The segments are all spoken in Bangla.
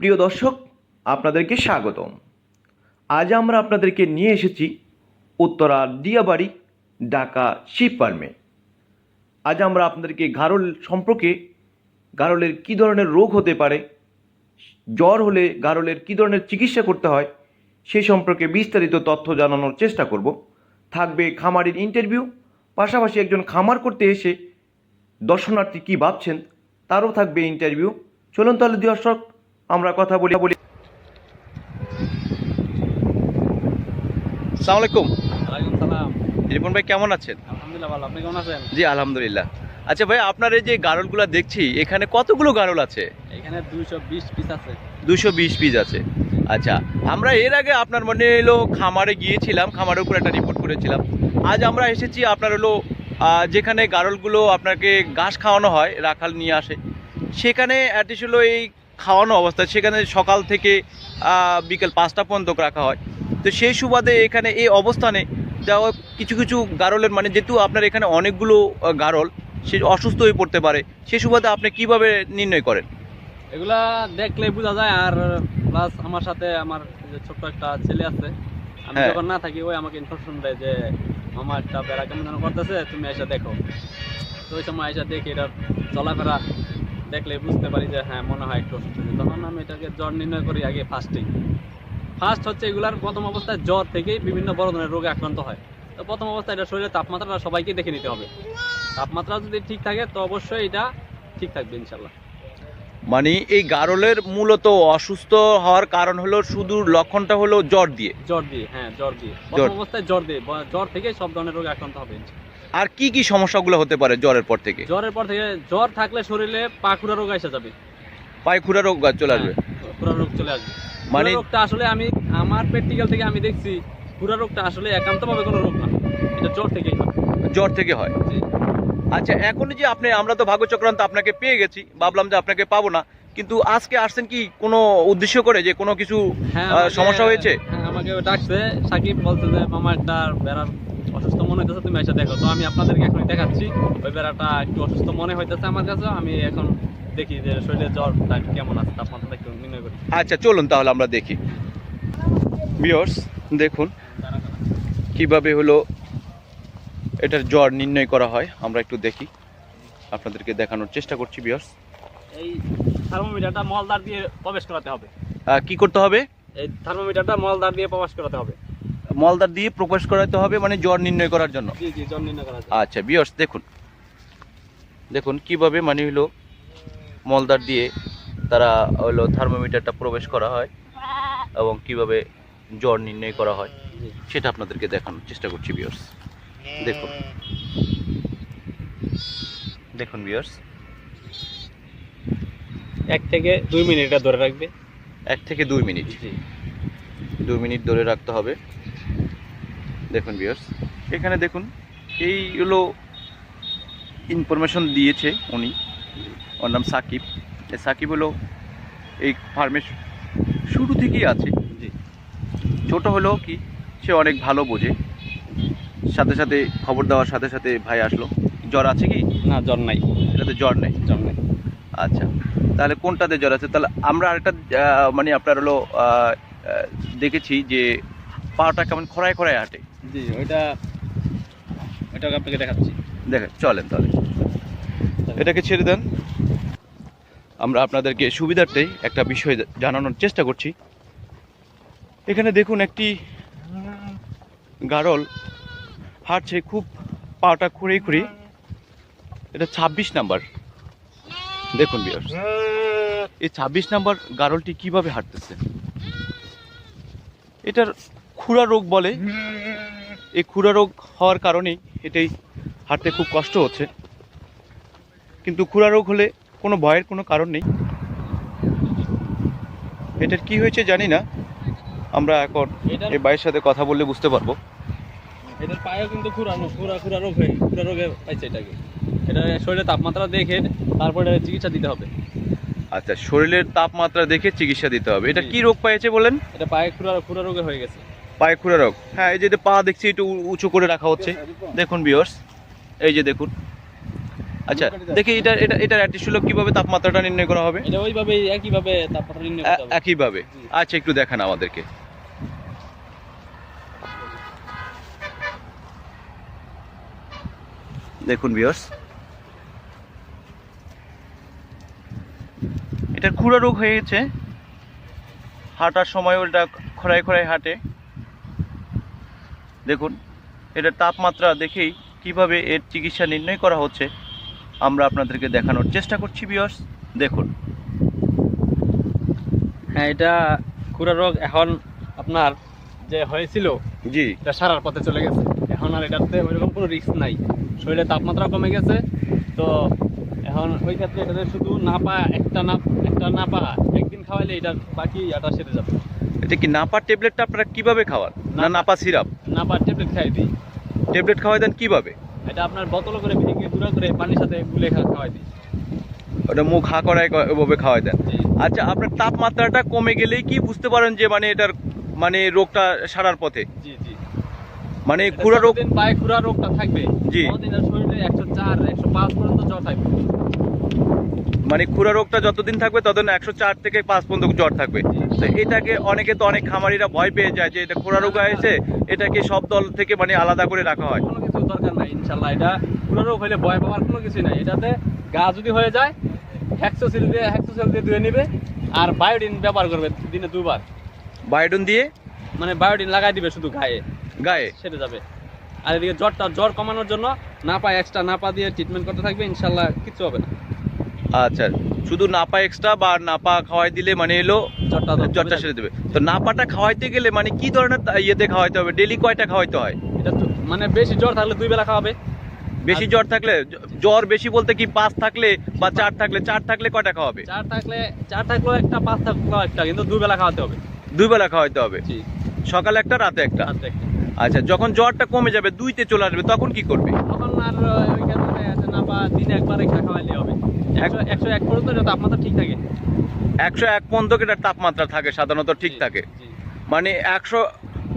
প্রিয় দর্শক, আপনাদেরকে স্বাগতম। আজ আমরা আপনাদেরকে নিয়ে এসেছি উত্তরা দিয়াবাড়ি, ঢাকা শিপ ফার্মে আজ আমরা আপনাদেরকে গারল সম্পর্কে, গারলের কী ধরনের রোগ হতে পারে, জ্বর হলে গারলের কী ধরনের চিকিৎসা করতে হয়, সে সম্পর্কে বিস্তারিত তথ্য জানানোর চেষ্টা করব। থাকবে খামারের ইন্টারভিউ পাশাপাশি একজন খামার করতে এসে দর্শনার্থী কী ভাবছেন, তারও থাকবে ইন্টারভিউ চলুন তাহলে দর্শক আমরা কথা বলি বলি সালাম আলাইকুম। সালাম। রিপন ভাই কেমন আছেন? আলহামদুলিল্লাহ ভালো। আপনি কেমন আছেন? জি আলহামদুলিল্লাহ। আচ্ছা ভাই আপনার এই যে গারলগুলো দেখছি এখানে কতগুলো গারল আছে? এখানে দুইশো বিশ পিস আছে। দুশো বিশ পিস আছে। আচ্ছা আমরা এর আগে আপনার মনে এলো খামারে গিয়েছিলাম খামারের উপর একটা রিপোর্ট করেছিলাম। আজ আমরা এসেছি আপনার হলো যেখানে গারলগুলো আপনাকে ঘাস খাওয়ানো হয় রাখাল নিয়ে আসে। সেখানে অ্যাটলিস্ট হলো এই খাওয়ানো অবস্থা। সেখানে সকাল থেকে বিকেল পাঁচটা পর্যন্ত রাখা হয়। তো সেই সুবাদে এখানে এই অবস্থানে যাওয়া কিছু কিছু গারলের মানে যেহেতু আপনার এখানে অনেকগুলো গারল সে অসুস্থ হয়ে পড়তে পারে সেই সুবাদে আপনি কীভাবে নির্ণয় করেন? এগুলা দেখলে বোঝা যায় আর প্লাস আমার সাথে আমার ছোট্ট একটা ছেলে আছে আমি হ্যাঁ। যখন না থাকি ওই আমাকে ইনফরমেশন দেয় যে মামা একটা বেড়া কেমন করতেছে তুমি এসে দেখো। তো ওই সময় এসে দেখি এটা চলাফেরা দেখলে বুঝতে পারি যে হ্যাঁ মনে হয় একটু অসুস্থ। তখন আমি এটাকে জ্বর নির্ণয় করি আগে ফার্স্টেই ফার্স্ট হচ্ছে এগুলার প্রথম অবস্থায় জ্বর থেকেই বিভিন্ন বড় ধরনের রোগে আক্রান্ত হয়। তো প্রথম অবস্থায় এটা শরীরের তাপমাত্রাটা সবাইকে দেখে নিতে হবে। তাপমাত্রা যদি ঠিক থাকে তো অবশ্যই এটা ঠিক থাকবে ইনশাল্লাহ মানে এই গারলের মূলত অসুস্থ হওয়ার কারণ হলো শুধু লক্ষণটা হলো জ্বর দিয়ে? জ্বর দিয়ে হ্যাঁ জ্বর দিয়ে। প্রথম অবস্থায় জ্বর দিয়ে জ্বর থেকে সব ধরনের রোগে আক্রান্ত হবে আর কি কি সমস্যাগুলো হতে পারে জ্বরের পর থেকে? জ্বরের পর থেকে জ্বর থাকলে শরীরে পাখুরা রোগ এসে যাবে। পায়খুরা রোগ চলে আসবে? হ্যাঁ, খুরা রোগ চলে আসবে। মানে মানে রোগটা আসলে আমি আমার প্র্যাকটিক্যাল থেকে আমি দেখছি খুরা রোগটা আসলে একান্তভাবে কোনো রোগ না। এটা জ্বর থেকেই হয়। জ্বর থেকে হয়। জি। আচ্ছা এখন যে আপনি আমরা তো ভাগ্য চক্রান্ত আপনাকে পেয়ে গেছি ভাবলাম যে আপনাকে পাবো না কিন্তু আজকে আসছেন কি কোনো উদ্দেশ্য করে যে কোনো কিছু হ্যাঁ আহ, আমাকে- সমস্যা হয়েছে? হ্যাঁ আমাকে ডাকছে সাকিব বলছে যে মামা একটা বেড়ার অসুস্থ মনে হইতেছে তুমি এসে দেখো। তো আমি আপনাদেরকে এখনই দেখাচ্ছি। ওই বেড়াটা একটু অসুস্থ মনে হইতেছে আমার কাছে। আমি এখন দেখি যে শরীরে জ্বরটা কেমন আছে তাপমাত্রাটা একটু নির্ণয় করি। আচ্ছা চলুন তাহলে আমরা দেখি। বিয়র্স দেখুন। কীভাবে হলো এটার জ্বর নির্ণয় করা হয় আমরা একটু দেখি। আপনাদেরকে দেখানোর চেষ্টা করছি বিয়র্স এই থার্মোমিটারটা মলদার দিয়ে প্রবেশ করাতে হবে। কি করতে হবে? এই থার্মোমিটারটা মলদার দিয়ে প্রবেশ করাতে হবে। মলদার দিয়ে প্রকাশ করাতে হবে মানে জ্বর নির্ণয় করার জন্য। আচ্ছা বিয়র্স দেখুন। দেখুন কীভাবে মানে হলো মলদার দিয়ে তারা হলো থার্মোমিটারটা প্রবেশ করা হয় এবং কীভাবে জ্বর নির্ণয় করা হয় সেটা আপনাদেরকে দেখানোর চেষ্টা করছি বিয়র্স দেখুন। দেখুন বিয়র্স এক থেকে দুই মিনিট ধরে রাখবে। এক থেকে দুই মিনিট। দুই মিনিট ধরে রাখতে হবে। দেখুন বিয়ার্স এখানে দেখুন এইগুলো হলো ইনফরমেশন দিয়েছে উনি। ওর নাম সাকিব। এই সাকিব হলো এই ফার্মের শুরু থেকেই আছে। জি। ছোট হলেও কি সে অনেক ভালো বোঝে। সাথে সাথে খবর দেওয়ার সাথে সাথে ভাই আসলো। জ্বর আছে কি? না জ্বর নাই। এটাতে জ্বর নেই? জ্বর নেই। আচ্ছা তাহলে কোনটাতে জ্বর আছে? তাহলে আমরা আরেকটা মানে আপনার হলো দেখেছি যে পাটা কেমন খড়ায় খড়ায় হাঁটে জি, ওইটা আপনাকে দেখাচ্ছি। দেখেন, চলেন তাহলে। এটাকে ছেড়ে দেন। আমরা আপনাদেরকে সুবিধার্থে একটা বিষয় জানানোর চেষ্টা করছি। এখানে দেখুন একটি গারল হাঁটছে খুব পাটা খুঁড়ে খুঁড়ে। এটা ছাব্বিশ নাম্বার। দেখুন বিয়ার্স এই ছাব্বিশ নাম্বার গারলটি কীভাবে হাঁটতেছে? এটার খুরা রোগ বলে। এই খুরা রোগ হওয়ার কারণেই এটাই হাঁটতে খুব কষ্ট হচ্ছে। কিন্তু খুরা রোগ হলে কোনো ভয়ের কোনো কারণ নেই। এটার কি হয়েছে জানি না। আমরা এখন এই ভাইয়ের সাথে কথা বললে বুঝতে পারব। এটার পায়েও কিন্তু খুরানো খুরা খুরা রোগ হয়ে খুরা রোগে পাইছে এটাকে। এটা শরীরে তাপমাত্রা দেখে তারপরে চিকিৎসা দিতে হবে। আচ্ছা শরীরের তাপমাত্রা দেখে চিকিৎসা দিতে হবে। এটা। কি রোগ পেয়েছে বলেন? এটা পায়ে খুরা খুরা রোগে হয়ে গেছে। পায়ে খুরা রোগ। হ্যাঁ এই যে পা দেখছি একটু উঁচু করে রাখা হচ্ছে। দেখুন বিয়র্স এই যে দেখুন। আচ্ছা দেখি এটা এটা এটার অ্যাটিসুলো কীভাবে তাপমাত্রাটা নির্ণয় করা হবে? এটা ওইভাবে একইভাবে তাপমাত্রা নির্ণয় করতে হবে। একইভাবে। আচ্ছা একটু দেখান আমাদেরকে। দেখুন বিয়স এটা খুরা রোগ হয়ে গেছে হাঁটার সময় ওটা খড়াই খড়াই হাঁটে। দেখুন এটার তাপমাত্রা দেখেই কীভাবে এর চিকিৎসা নির্ণয় করা হচ্ছে আমরা আপনাদেরকে দেখানোর চেষ্টা করছি বিয়স দেখুন। হ্যাঁ এটা খুরা রোগ এখন আপনার যে হয়েছিল জি। এটা সারার পথে চলে গেছে। এখন আর এটাতে ওইরকম কোনো রিস্ক নাই। শরীরে তাপমাত্রা কমে গেছে তো এখন ওই ক্ষেত্রে এটাতে শুধু নাপা একটা না একটা নাপা একদিন খাওয়াইলে এটা বাকি এটা সেরে যাবে। এটা কি নাপা ট্যাবলেটটা আপনারা কীভাবে খাওয়ান? না নাপা সিরাপ? নাপা ট্যাবলেট খাই দিই। ট্যাবলেট খাওয়াই দেন কীভাবে? এটা আপনার বোতল করে ভেঙে গুঁড়া করে পানির সাথে গুলে খাওয়াই দিই। ওটা মুখ হা করায় ওভাবে খাওয়াই দেন। আচ্ছা আপনার তাপমাত্রাটা কমে গেলেই কি বুঝতে পারেন যে মানে এটার মানে রোগটা সারার পথে? জি জি। মানে খুরা রোগ পায়ে খুরা রোগটা থাকবে জি। শরীরে একশো চার একশো পাঁচ পর্যন্ত জ্বর থাকবে। মানে খুরা রোগটা যতদিন থাকবে ততদিন একশো চার থেকে পাঁচ পর্যন্ত জ্বর থাকবে। তো এটাকে অনেকে তো অনেক খামারিরা ভয় পেয়ে যায় যে এটা খুরা রোগ হয়েছে এটাকে সব দল থেকে মানে আলাদা করে রাখা হয়। কোনো কিছু দরকার নাই ইনশাল্লাহ এটা খুরা রোগ হলে ভয় পাওয়ার কোনো কিছু নাই। এটাতে গা যদি হয়ে যায় হ্যাক্সোসিল দিয়ে হ্যাক্সোসিল দিয়ে ধুয়ে নেবে আর বায়োডিন ব্যবহার করবে দিনে দুবার। বায়োডিন দিয়ে? মানে বায়োডিন লাগাই দিবে শুধু গায়ে। গায়ে? সেরে যাবে। আর এদিকে জ্বরটা জ্বর কমানোর জন্য নাপা এক্সট্রা নাপা দিয়ে ট্রিটমেন্ট করতে থাকবে ইনশাল্লাহ কিছু হবে না। আচ্ছা শুধু নাপা এক্সট্রা বা নাপা খাওয়াই দিলে মানে এলো জ্বরটা সেরে দেবে। তো নাপাটা খাওয়াইতে গেলে মানে কি ধরনের ইয়েতে খাওয়াইতে হবে? ডেলি কয়টা খাওয়াইতে হয়? এটা তো মানে বেশি জ্বর থাকলে দুই বেলা খাওয়াবে। বেশি জ্বর থাকলে জ্বর বেশি বলতে কি পাঁচ থাকলে বা চার থাকলে চার থাকলে কয়টা খাওয়াবে? চার থাকলে চার থাকলেও একটা পাঁচ থাকলেও একটা কিন্তু দুই বেলা খাওয়াতে হবে। দুই বেলা খাওয়াইতে হবে? সকালে একটা রাতে একটা? আচ্ছা যখন জ্বরটা কমে যাবে দুইতে চলে আসবে তখন কি করবে? তখন আর ওই ক্ষেত্রে আছে না বা দিনে একবার একটা খাওয়াইলে হবে। একশো এক পর্যন্ত এটা তাপমাত্রা ঠিক থাকে? একশো এক পর্যন্ত এটার তাপমাত্রা থাকে সাধারণত ঠিক থাকে। মানে একশো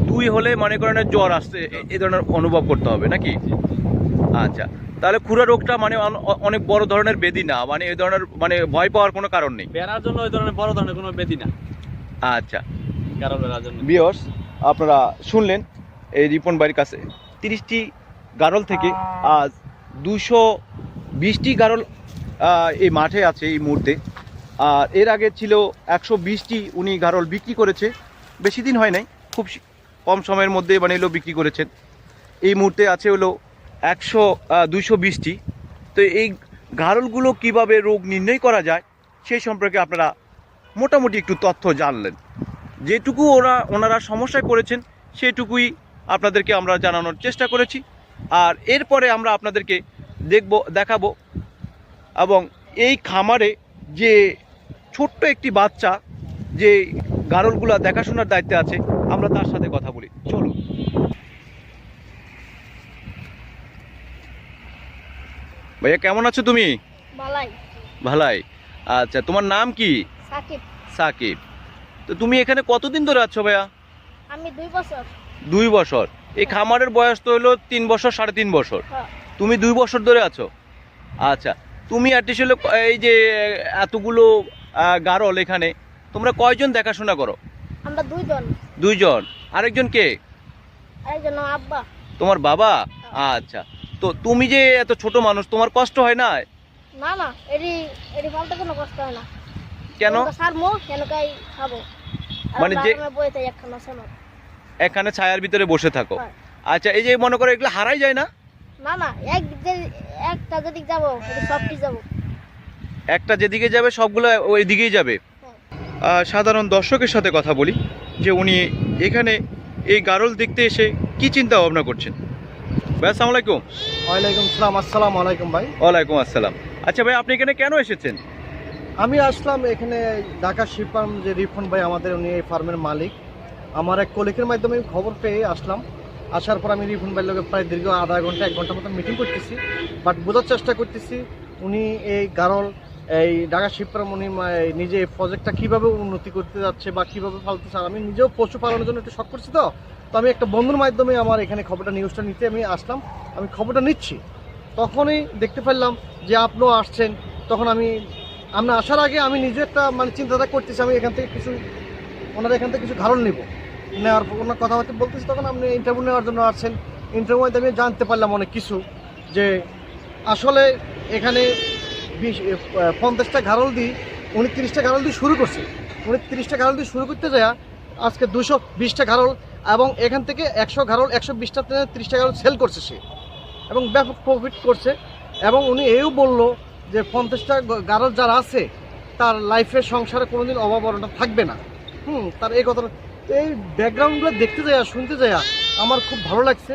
দুই হলে মনে করেন জ্বর আসছে এই ধরনের অনুভব করতে হবে নাকি। আচ্ছা তাহলে খুরা রোগটা মানে অন- অনেক বড় ধরনের বেদি না মানে এই ধরনের মানে ভয় পাওয়ার কোনো কারণ নেই? বেড়ার জন্য ওই ধরনের বড় ধরনের কোনো বেদি না। আচ্ছা। কারও বেড়ার জন্য। বিয়র্স আপনারা শুনলেন এই রিপন বাড়ির কাছে তিরিশটি গারল থেকে আজ দুশো বিশটি গারল এই মাঠে আছে এই মুহূর্তে। আর এর আগে ছিল একশো বিশটি উনি গারল বিক্রি করেছে। বেশি দিন হয় নাই, খুব কম সময়ের মধ্যে মানে এলো বিক্রি করেছেন। এই মুহূর্তে আছে হলো একশো দুইশো বিশটি। তো এই গারলগুলো কীভাবে রোগ নির্ণয় করা যায়, সেই সম্পর্কে আপনারা মোটামুটি একটু তথ্য জানলেন। যেটুকু ওরা, ওনারা সমস্যায় পড়েছেন, সেটুকুই আপনাদেরকে আমরা জানানোর চেষ্টা করেছি। আর এরপরে আমরা আপনাদেরকে দেখব, দেখাবো এবং এই খামারে যে ছোট্ট একটি বাচ্চা যে গারলগুলা দেখাশোনার দায়িত্বে আছে আমরা তার সাথে কথা বলি। চলুন। ভাইয়া কেমন আছো তুমি? ভালাই। আচ্ছা তোমার নাম কি? সাকিব। সাকিব। তো তুমি এখানে কতদিন ধরে আছো ভাইয়া? আমি দুই বছর। দুই বছর। এই খামারের বয়স তো হলো তিন বছর সাড়ে তিন বছর। হ্যাঁ, তুমি দুই বছর ধরে আছো? আচ্ছা তুমি আসলে এই যে এতগুলো গারল এখানে তোমরা কয়জন দেখাশোনা করো? আমরা দুইজন। দুইজন। আরেকজন কে? আব্বা। তোমার বাবা? আচ্ছা। তো তুমি যে এত ছোট মানুষ তোমার কষ্ট হয় না? না কোনো কষ্ট হয় না। কেন? সারমো কেনকাই খাব? মানে যে- একখানা এখানে ছায়ার ভিতরে বসে থাকো। আচ্ছা এই যে মনে করো এগুলো হারাই যায় না? না না এক যে একটা যেদিক যাব এটি সবটি যাব। একটা যেদিকে যাবে সবগুলো ওই দিকেই যাবে আহ, সাধারণ দর্শকের সাথে কথা বলি যে উনি এখানে এই গারল দেখতে এসে কি চিন্তা ভাবনা করছেন? ভাই আসসালামু আলাইকুম। ওয়ালাইকুম সালাম আসসালামু আলাইকুম ভাই। ওয়ালাইকুম আসসালাম। আচ্ছা ভাই আপনি এখানে কেন এসেছেন? আমি আসলাম এখানে ঢাকা ফার্ম যে রিফন ভাই আমাদের উনি এই ফার্মের মালিক। আমার এক কলিকের মাধ্যমে খবর পেয়ে আসলাম। আসার পর আমি রিফন ভাইয়ের লোকের প্রায় দীর্ঘ আধা ঘণ্টা, এক ঘণ্টার মতো মিটিং করতেছি। বাট বোঝার চেষ্টা করতেছি উনি এই গারল, এই ঢাকা শিপ উনি নিজে প্রজেক্টটা কীভাবে উন্নতি করতে যাচ্ছে বা কীভাবে ফালতে চান, আমি নিজেও পশুপালনের জন্য একটু শখ করছি তো। তো আমি একটা বন্ধুর মাধ্যমে আমার এখানে খবরটা নিউজটা নিতে আমি আসলাম, আমি খবরটা নিচ্ছি। তখনই দেখতে পেলাম যে আপনিও আসছেন, তখন আমি আপনি আসার আগে আমি নিজে একটা মানে চিন্তাটা করতেছি, আমি এখান থেকে কিছু, ওনার এখান থেকে কিছু ধারণ নেব। নেওয়ার ওনার কথাবার্তা বলতেছি, তখন আপনি ইন্টারভিউ নেওয়ার জন্য আসছেন। ইন্টারভিউ আমি জানতে পারলাম অনেক কিছু, যে আসলে এখানে বিশ পঞ্চাশটা ঘারল দিয়ে, উনি তিরিশটা ঘারল দিয়ে শুরু করছে। উনি তিরিশটা ঘারল দিয়ে শুরু করতে যায় আজকে দুশো বিশটা ঘারল এবং এখান থেকে একশো ঘারল একশো বিশটা তিরিশটা ঘারল সেল করছে সে। এবং ব্যাপক প্রফিট করছে। এবং উনি এও বলল যে পঞ্চাশটা গারল যারা আছে, তার লাইফের সংসারে কোনোদিন অভাব অনটন থাকবে না। হুম, তার এই কথাটা এই ব্যাকগ্রাউন্ডগুলো দেখতে যাই শুনতে যাই আমার খুব ভালো লাগছে।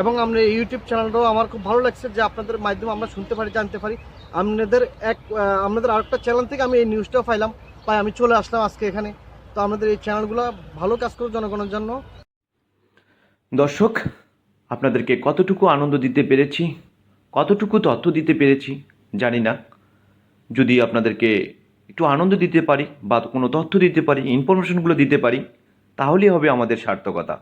এবং আমরা ইউটিউব চ্যানেলটাও আমার খুব ভালো লাগছে যে আপনাদের মাধ্যমে আমরা শুনতে পারি, জানতে পারি। আপনাদের এক আপনাদের আরেকটা চ্যানেল থেকে আমি এই নিউজটাও পাইলাম, পাই আমি চলে আসলাম আজকে এখানে। তো আপনাদের এই চ্যানেলগুলো ভালো কাজ করুক জনগণের জন্য। দর্শক, আপনাদেরকে কতটুকু আনন্দ দিতে পেরেছি, কতটুকু তথ্য দিতে পেরেছি, জানি না। যদি আপনাদেরকে একটু আনন্দ দিতে পারি বা কোনো তথ্য দিতে পারি ইনফরমেশনগুলো দিতে পারি তাহলেই হবে আমাদের সার্থকতা।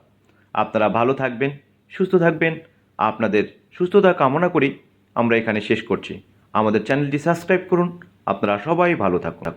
আপনারা ভালো থাকবেন, সুস্থ থাকবেন। আপনাদের সুস্থতা কামনা করি আমরা এখানে শেষ করছি। আমাদের চ্যানেলটি সাবস্ক্রাইব করুন। আপনারা সবাই ভালো থাকুন।